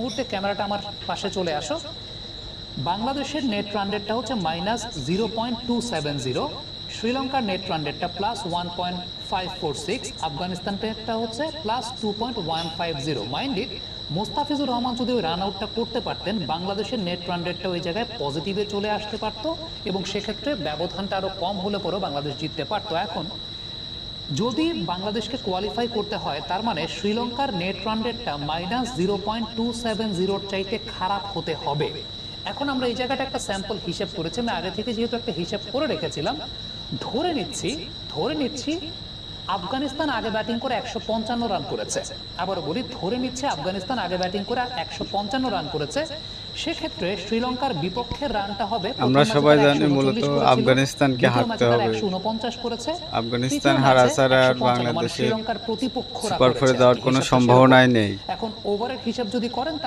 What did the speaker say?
মুহূর্তে ক্যামেরাটা আমার পাশে চলে আসো। বাংলাদেশের নেট রান রেটটা হচ্ছে minus zero point two seven zero শ্রীলঙ্কার নেট রান রেটটা plus one point five four six আফগানিস্তানটা হচ্ছে plus two point one five zero mind it Mustafizur Rahman যদি ওই রান আউটটা করতে পারতেন, বাংলাদেশের নেট রান রেটটা ওই জায়গায় পজিটিভে চলে আসতে পারতো এবং সেক্ষেত্রে ব্যবধানটা আরও কম হলে পরেও বাংলাদেশ জিততে পারতো। এখন যদি বাংলাদেশকে কোয়ালিফাই করতে হয়, তার মানে শ্রীলঙ্কার নেট রান রেটটা minus zero point two seven জিরোর চাইতে খারাপ হতে হবে। এখন আমরা এই জায়গাটা একটা স্যাম্পল হিসেব করেছি, আমি আগে থেকে যেহেতু একটা হিসাব করে রেখেছিলাম, ধরে নিচ্ছি ধরে নিচ্ছি আফগানিস্তান আগে ব্যাটিং করে একশো পঞ্চান্ন রান করেছে। আবার বলি, ধরে নিচ্ছে আফগানিস্তান আগে ব্যাটিং করে একশো পঞ্চান্ন রান করেছে সেক্ষেত্রে শ্রীলঙ্কার বিপক্ষের রানটা হবে আমরা সবাই জানি মূলত আফগানিস্তানকে হারতে হবে। করেছে আফগানিস্তান হারা ছাড়া আর 155 মানে বাংলাদেশের শ্রীলঙ্কার প্রতিপক্ষ সুপার ফোরে যাওয়ার কোনো সম্ভাবনাই নেই। এখন ওভারের হিসাব যদি করেন